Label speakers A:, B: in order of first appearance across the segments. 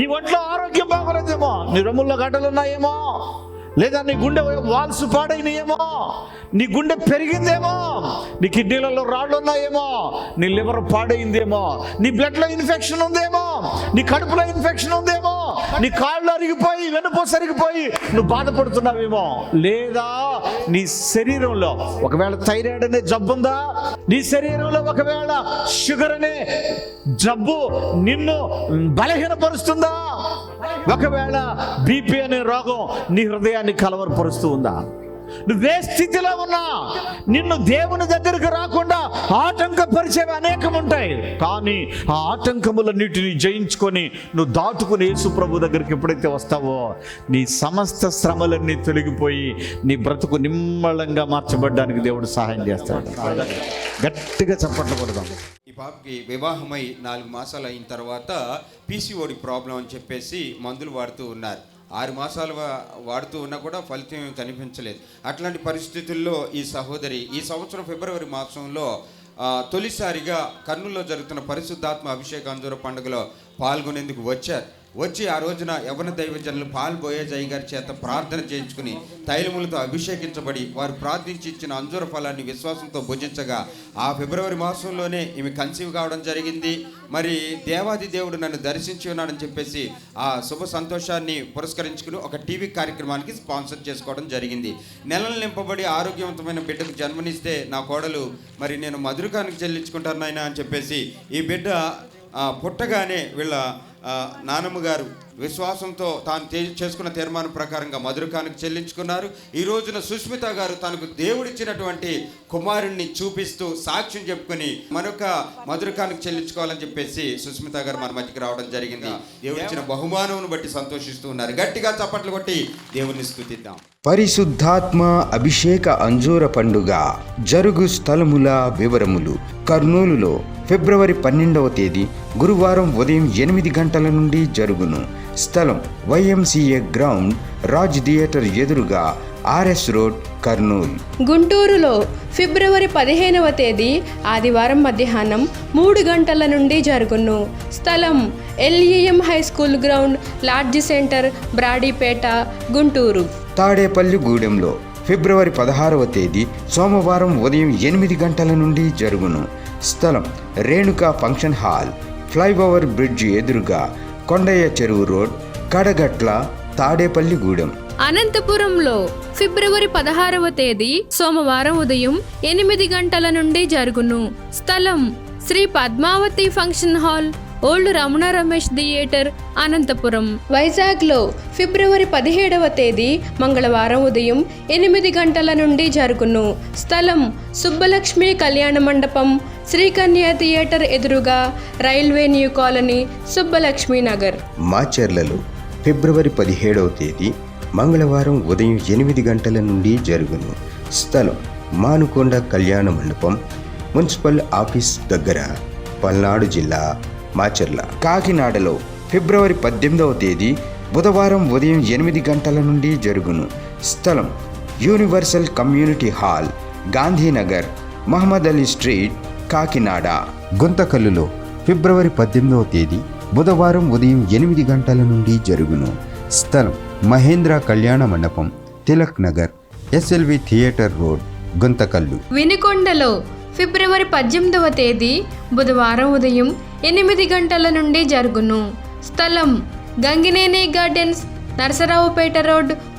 A: నీ ఒంట్లో ఆరోగ్యం బాగోలేదేమో. నీ రొమ్ముల్లో గడ్డలు ఉన్నాయేమో లేదా నీ గుండె వాల్స్ పాడైనయేమో? నీ గుండె పెరిగిందేమో? నీ కిడ్నీలలో రాళ్ళు ఉన్నాయేమో నీ లివర్ పాడైందేమో? నీ బ్లడ్లో ఇన్ఫెక్షన్ ఉందేమో? నీ కడుపులో ఇన్ఫెక్షన్ ఉందేమో? నీ కాళ్ళు అరిగిపోయి వెనుపో సరిగిపోయి నువ్వు బాధపడుతున్నావేమో? లేదా నీ శరీరంలో ఒకవేళ థైరాయిడ్ అనే జబ్బు ఉందా? నీ శరీరంలో ఒకవేళ షుగర్ అనే జబ్బు నిన్ను బలహీనపరుస్తుందా? ఒకవేళ బీపీ అనే రోగం నీ హృదయాన్ని కలవరపరుస్తూ ఉందా? నువ్వే స్థితిలో ఉన్నా. నిన్ను దేవుని దగ్గరికి రాకుండా ఆటంకపరిచేవి అనేకం ఉంటాయి. కానీ ఆ ఆటంకములన్నిటిని జయించుకొని నువ్వు దాటుకుని యేసు ప్రభు దగ్గరికి ఎప్పుడైతే వస్తావో నీ సమస్త శ్రమలన్నీ తొలగిపోయి నీ బ్రతుకు నిమ్మళంగా మార్చబడ్డానికి దేవుడు సహాయం చేస్తాడు. గట్టిగా చప్పట్లు కొడదాం.
B: ఈ పాపకి వివాహమై నాలుగు మాసాలు అయిన తర్వాత పీసీఓడి ప్రాబ్లం అని చెప్పేసి మందులు వాడుతూ ఉన్నారు. ఆరు మాసాలు వా- వాడుతూ ఉన్నా కూడా ఫలితం కనిపించలేదు. అట్లాంటి పరిస్థితుల్లో ఈ సహోదరి ఈ సంవత్సరం ఫిబ్రవరి మాసంలో తొలిసారిగా కర్నూలులో జరుగుతున్న పరిశుద్ధాత్మ అభిషేక అంజూర పండుగలో పాల్గొనేందుకు వచ్చారు. వచ్చి ఆ రోజున యవన దైవజనులు పాల్బోయే జయ గారి చేత ప్రార్థన చేయించుకుని తైలములతో అభిషేకించబడి వారు ప్రార్థించి ఇచ్చిన అంజూర ఫలాన్ని విశ్వాసంతో భుజించగా ఆ ఫిబ్రవరి మాసంలోనే ఈమె కన్సీవ్ కావడం జరిగింది. మరి దేవాది దేవుడు నన్ను దర్శించి ఉన్నాడని చెప్పేసి ఆ శుభ సంతోషాన్ని పురస్కరించుకుని ఒక టీవీ కార్యక్రమానికి స్పాన్సర్ చేసుకోవడం జరిగింది. నెలలు నింపబడి ఆరోగ్యవంతమైన బిడ్డకు జన్మనిస్తే నా కోడలు మరి నేను మధురకానికి చెల్లించుకుంటాను నాయన అని చెప్పేసి ఈ బిడ్డ పుట్టగానే వీళ్ళ నానమ్మ గారు విశ్వాసంతో తాను చేసుకున్న తీర్మానం ప్రకారంగా మధురకానికి చెల్లించుకున్నారు. ఈ రోజున సుష్మిత గారు తనకు దేవుడిచ్చినటువంటి కుమారుణ్ణి చూపిస్తూ సాక్ష్యం చెప్పుకొని మరొక మధురకానికి చెల్లించుకోవాలని చెప్పేసి సుష్మిత గారు మన మధ్యకి రావడం జరిగింది. దేవుడిచ్చిన బహుమానమును బట్టి సంతోషిస్తూ ఉన్నారు. గట్టిగా చప్పట్లు కొట్టి దేవుణ్ణి స్థుతిద్దాం
C: పరిశుద్ధాత్మ అభిషేక అంజూర పండుగ జరుగు స్థలముల వివరములు. కర్నూలులో ఫిబ్రవరి పన్నెండవ తేదీ గురువారం ఉదయం ఎనిమిది గంటల నుండి జరుగును. స్థలం వైఎంసీఏ గ్రౌండ్ రాజ్ థియేటర్ ఎదురుగా ఆర్ఎస్ రోడ్ కర్నూలు.
D: గుంటూరులో ఫిబ్రవరి పదిహేనవ తేదీ ఆదివారం మధ్యాహ్నం మూడు గంటల నుండి జరుగును. స్థలం LEM high school ground lodge centre Brodipet Guntur.
C: Tadepalli గూడెంలో ఫిబ్రవరి పదహారవ తేదీ సోమవారం ఉదయం ఎనిమిది గంటల నుండి జరుగును. స్థలం Renuka function hall flyover bridge ఎదురుగా కొండయ్య చెరువు రోడ్ కడగట్ల తాడేపల్లిగూడెం
D: అనంతపురంలో ఫిబ్రవరి పదహారవ తేదీ సోమవారం ఉదయం ఎనిమిది గంటల నుండి జరుగును. స్థలం Sri Padmavathi function hall old Ramana Ramesh theatre Anantapur. వైజాగ్లో ఫిబ్రవరి పదిహేడవ తేదీ మంగళవారం ఉదయం ఎనిమిది గంటల నుండి జరుగును. స్థలం సుబ్బలక్ష్మి కళ్యాణ మండపం శ్రీకన్య థియేటర్ ఎదురుగా railway new colony Subbalakshmi Nagar.
C: మాచర్లలో ఫిబ్రవరి పదిహేడవ తేదీ మంగళవారం ఉదయం ఎనిమిది గంటల నుండి జరుగును. స్థలం మానుకొండ కళ్యాణ మండపం మున్సిపల్ ఆఫీస్ దగ్గర పల్నాడు జిల్లా మాచర్ల. కాకినాడలో ఫిబ్రవరి పద్దెనిమిదవ తేదీ బుధవారం ఉదయం ఎనిమిది గంటల నుండి జరుగును. స్థలం universal community hall Gandhinagar Mohammed Ali street Kakinada. గుంతకల్లులో ఫిబ్రవరి పద్దెనిమిదవ తేదీ బుధవారం ఉదయం ఎనిమిది గంటల నుండి జరుగును. స్థలం మహేంద్ర కళ్యాణ మండపం Tilak Nagar SLV theatre road Guntakal.
D: వినుకొండలో ఫిబ్రవరి పద్దెనిమిదవ తేదీ బుధవారం ఉదయం ఎనిమిది గంటల నుండి జరుగును. స్థలం గంగినేని గార్డెన్స్ నరసరావుపేట రోడ్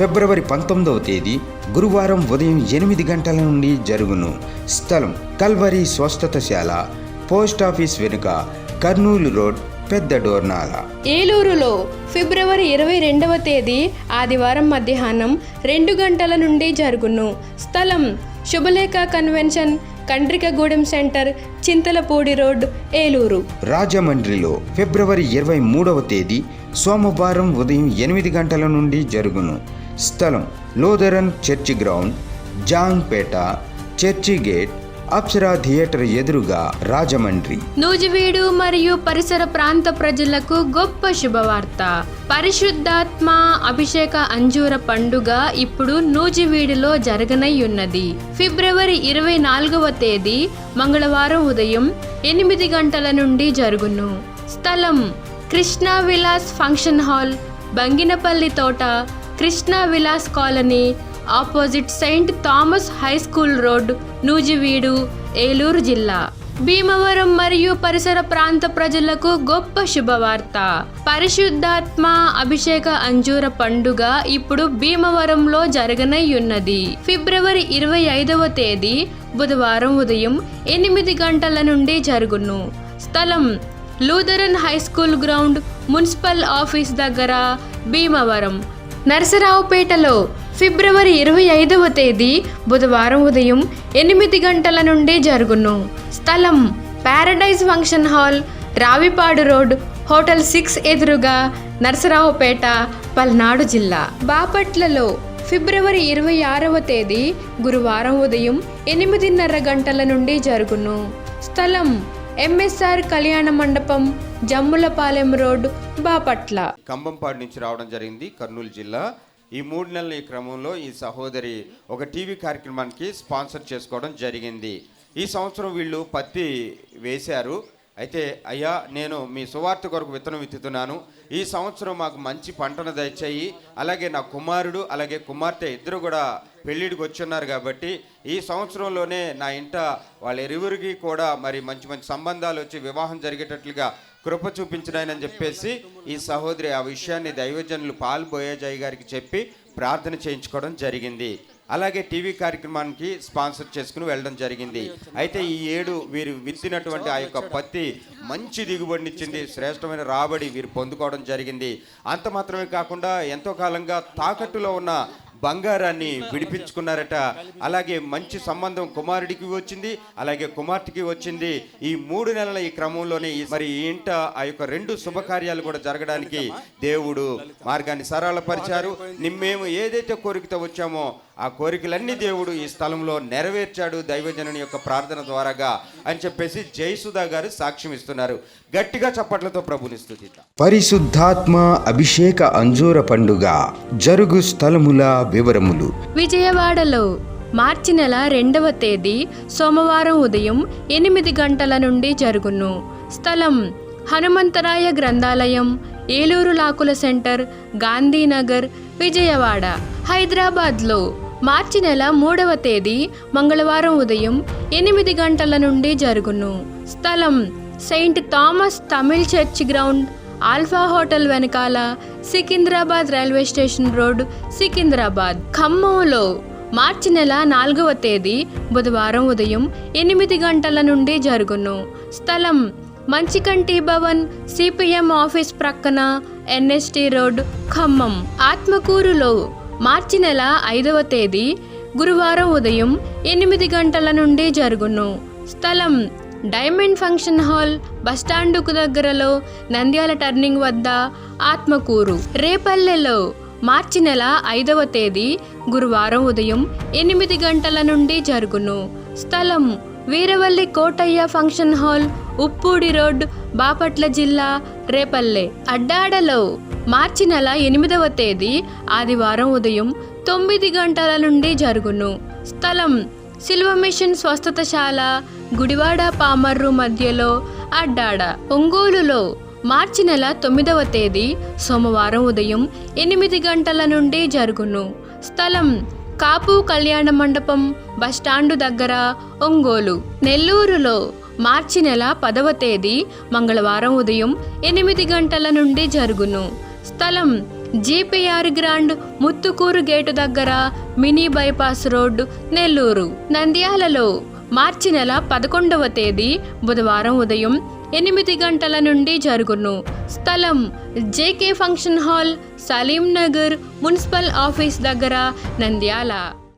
C: ఫిబ్రవరి పంతొమ్మిదవ తేదీ గురువారం ఉదయం ఎనిమిది గంటల నుండి జరుగును. స్థలం కల్వరి స్వస్థతశాల పోస్ట్ ఆఫీస్ వెనుక కర్నూలు రోడ్ పెద్ద డోర్నాల.
D: ఏలూరులో ఫిబ్రవరి ఇరవై రెండవ తేదీ ఆదివారం మధ్యాహ్నం రెండు గంటల నుండి జరుగును. స్థలం Subhalekha convention Kandrikagudem centre Chintalapudi road Eluru.
C: రాజమండ్రిలో ఫిబ్రవరి ఇరవై మూడవ తేదీ సోమవారం ఉదయం ఎనిమిది గంటల నుండి జరుగును. స్థలం Lutheran church ground Jangpet church gate Apsara theatre ఎదురుగా రాజమండ్రి.
D: నూజివీడు మరియు పరిసర ప్రాంత ప్రజలకు గొప్ప శుభవార్త. పరిశుద్ధాత్మ అభిషేక అంజూర పండుగ ఇప్పుడు నూజివీడులో జరగనై ఉన్నది ఫిబ్రవరి ఇరవై నాలుగవ తేదీ మంగళవారం ఉదయం ఎనిమిది గంటల నుండి జరుగును. స్థలం కృష్ణా విలాస్ ఫంక్షన్ హాల్ బంగినపల్లి తోట Krishna Vilas colony opposite saint Thomas high school road Nuzvid Eluru జిల్లా. భీమవరం మరియు పరిసర ప్రాంత ప్రజలకు గొప్ప శుభవార్త. పరిశుద్ధాత్మ అభిషేక అంజూర పండుగ ఇప్పుడు భీమవరంలో జరగనయ్యున్నది. ఫిబ్రవరి ఇరవై ఐదవ తేదీ బుధవారం ఉదయం ఎనిమిది గంటల నుండి జరుగును. స్థలం Lutheran high school ground municipal office దగ్గర భీమవరం. నరసరావుపేటలో ఫిబ్రవరి ఇరవై ఐదవ తేదీ బుధవారం ఉదయం ఎనిమిది గంటల నుండి జరుగును. స్థలం paradise function hall Ravipadu road hotel six ఎదురుగా నరసరావుపేట పల్నాడు జిల్లా. బాపట్లలో ఫిబ్రవరి ఇరవై ఆరవ తేదీ గురువారం ఉదయం ఎనిమిదిన్నర గంటల నుండి జరుగును. స్థలం ఎంఎస్ఆర్ కళ్యాణ మండపం జమ్ములపాలెం రోడ్డు బాపట్ల.
B: కంబంపాడు నుంచి రావడం జరిగింది కర్నూలు జిల్లా. ఈ మూడు నెలల ఈ క్రమంలో ఈ సహోదరి ఒక టీవీ కార్యక్రమానికి స్పాన్సర్ చేసుకోవడం జరిగింది. ఈ సంవత్సరం వీళ్ళు పత్తి వేశారు. అయితే అయ్యా నేను మీ సువార్త కొరకు విత్తనం విత్తుతున్నాను. ఈ సంవత్సరం మాకు మంచి పంటను దయచేయి. అలాగే నా కుమారుడు అలాగే కుమార్తె ఇద్దరు కూడా పెళ్ళిడికి వచ్చున్నారు కాబట్టి ఈ సంవత్సరంలోనే నా ఇంట వాళ్ళ ఇరువురికి కూడా మరి మంచి మంచి సంబంధాలు వచ్చి వివాహం జరిగేటట్లుగా కృప చూపించినాయని చెప్పేసి ఈ సహోదరి ఆ విషయాన్ని దైవజనులు పాల్ బోయాజాయి గారికి చెప్పి ప్రార్థన చేయించుకోవడం జరిగింది. అలాగే టీవీ కార్యక్రమానికి స్పాన్సర్ చేసుకుని వెళ్ళడం జరిగింది. అయితే ఈ ఏడు వీరు విత్తినటువంటి ఆ యొక్క పత్తి మంచి దిగుబడినిచ్చింది శ్రేష్టమైన రాబడి వీరు పొందుకోవడం జరిగింది. అంత మాత్రమే కాకుండా ఎంతో కాలంగా తాకట్టులో ఉన్న బంగారాన్ని విడిపించుకున్నారట. అలాగే మంచి సంబంధం కుమారుడికి వచ్చింది అలాగే కుమార్తెకి వచ్చింది. ఈ మూడు నెలల ఈ క్రమంలోనే మరి ఈ ఇంట ఆ యొక్క రెండు శుభకార్యాలు కూడా జరగడానికి దేవుడు మార్గాన్ని సరళపరిచారు. మేము ఏదైతే కోరికతో వచ్చామో ఆ కోరికలన్నీ దేవుడు ఈ స్థలంలో నెరవేర్చాడు దైవజనుని యొక్క ప్రార్థన ద్వారాగా అని చెప్పేసి జయసుధా గారు సాక్ష్యం ఇస్తున్నారు. గట్టిగా చప్పట్లతో ప్రభుని స్తుతిద్దాం
C: పరిశుద్ధాత్మ అభిషేక అంజూర పండుగ జరుగు స్థలముల వివరములు.
D: విజయవాడలో మార్చి నెల రెండవ తేదీ సోమవారం ఉదయం ఎనిమిది గంటల నుండి జరుగును. స్థలం హనుమంతరాయ గ్రంథాలయం ఏలూరు లాకుల సెంటర్ గాంధీనగర్ విజయవాడ. హైదరాబాద్లో మార్చి నెల మూడవ తేదీ మంగళవారం ఉదయం ఎనిమిది గంటల నుండి జరుగును. స్థలం saint Thomas Tamil church ground alpha hotel వెనకాల Secunderabad railway station road Secunderabad. ఖమ్మంలో మార్చి నెల నాలుగవ తేదీ బుధవారం ఉదయం ఎనిమిది గంటల నుండి జరుగును. స్థలం మంచికంటి భవన్ సిపిఎం ఆఫీస్ ప్రక్కన ఎన్ఎస్టి రోడ్ ఖమ్మం. ఆత్మకూరులో మార్చి నెల ఐదవ తేదీ గురువారం ఉదయం ఎనిమిది గంటల నుండి జరుగును. స్థలం డైమండ్ ఫంక్షన్ హాల్ బస్టాండుకు దగ్గరలో నంద్యాల టర్నింగ్ వద్ద ఆత్మకూరు. రేపల్లెలో మార్చి నెల ఐదవ తేదీ గురువారం ఉదయం ఎనిమిది గంటల నుండి జరుగును. స్థలం Veeravalli Kotaiah function hall Uppudi road Bapatla జిల్లా రేపల్లె. అడ్డాడలో మార్చి నెల ఎనిమిదవ తేదీ ఆదివారం ఉదయం తొమ్మిది గంటల నుండి జరుగును. స్థలం సిల్వ మిషన్ స్వస్థతశాల గుడివాడ పామర్రు మధ్యలో అడ్డాడ. ఒంగోలులో మార్చి నెల తొమ్మిదవ తేదీ సోమవారం ఉదయం ఎనిమిది గంటల నుండి జరుగును. స్థలం కాపు కళ్యాణ మండపం బస్టాండు దగ్గర ఒంగోలు. నెల్లూరులో మార్చి నెల పదవ తేదీ మంగళవారం ఉదయం ఎనిమిది గంటల నుండి జరుగును. స్థలం జీపీఆర్ గ్రాండ్ ముత్తుకూరు గేటు దగ్గర మినీ బైపాస్ రోడ్డు నెల్లూరు. నంద్యాలలో మార్చి నెల పదకొండవ తేదీ బుధవారం ఉదయం ఎనిమిది గంటల నుండి జరుగును. స్థలం JK function hall Salim Nagar municipal office దగ్గర నంద్యాల.